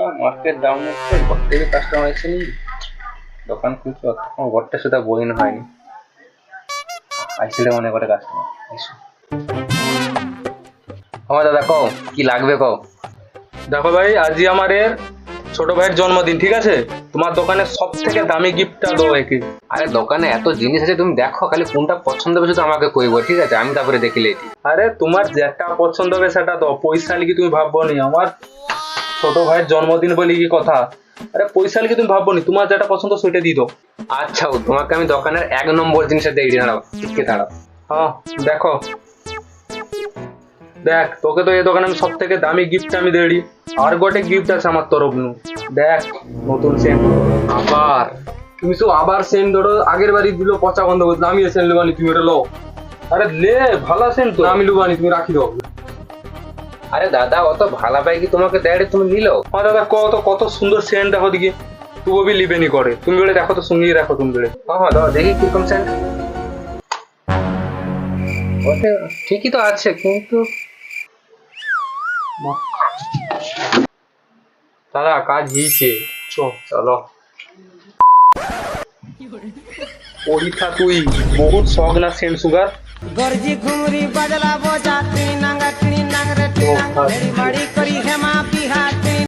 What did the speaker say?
Market down হচ্ছে ঘর থেকে কাস্টমার এসেনি দোকান খুলছে অতক্ষণ ঘরটা সেটা বইন হয়নি। আইসিলে মনে করে কাস্টমার এসো। আমার দাদা কও কি লাগবে কও? দেখো ভাই আজই আমার এর ছোট ভাইয়ের জন্মদিন ঠিক আছে? তোমার দোকানে সব থেকে দামি গিফটটা দাও একে। আরে দোকানে এত জিনিস আছে তুমি দেখো খালি কোনটা পছন্দ হবে শুধু আমাকে কইবো ঠিক আছে? আমি তারপরে দেখিলে আরে তোমার যেটা পছন্দ হবে সেটা দাও পয়সা লিখে তুমি ভাববো নি? আমার ছোট ভাইয়ের জন্মদিন বলি কি কথা? আরে পয়সা লিখে তুমি ভাববো নি তোমার যেটা পছন্দ সেটা দিয়ে দাও। আচ্ছা তোমাকে আমি দোকানের এক নম্বর জিনিসটা দেখি দাঁড়াও টিকে দাঁড়াও। হ্যাঁ দেখো। দেখ তোকে তো এই দোকানে আমি সব থেকে দামি গিফট আমি দেড়ি আর গোটে গিফট আছে আমার তরফ নু। দেখ নতুন সেম আবার? তুমি তো আবার সেম ধরো আগের বাড়ি দিল পচা বন্ধ করতে আমি সেন্ট লুবানি তুমি এটা লো আরে লে ভালো সেন্ট তো। আমি লুবানি তুমি রাখি দাও। আরে দাদা অত ভালো পাই কি তোমাকে দেয় রে, তুমি নিলো? হ্যাঁ দাদা কত কত সুন্দর সেন্ট দেখো দিকে। তুবো বি লিবেনি করে। তুমি বেড়ে দেখো তো সঙ্গিয়ে রাখো তুমি বেড়ে হ্যাঁ হ্যাঁ দাদা দেখি কীরকম সেন্ট ঠিকই তো আছে কিন্তু দাদা কাজ হয়েছে। চ চলো। পরীক্ষা তুই বহুত শখ না সেন্ট সুগার। গর্জি ঘুমরি বজলা বজা मेरी माड़ी करी है।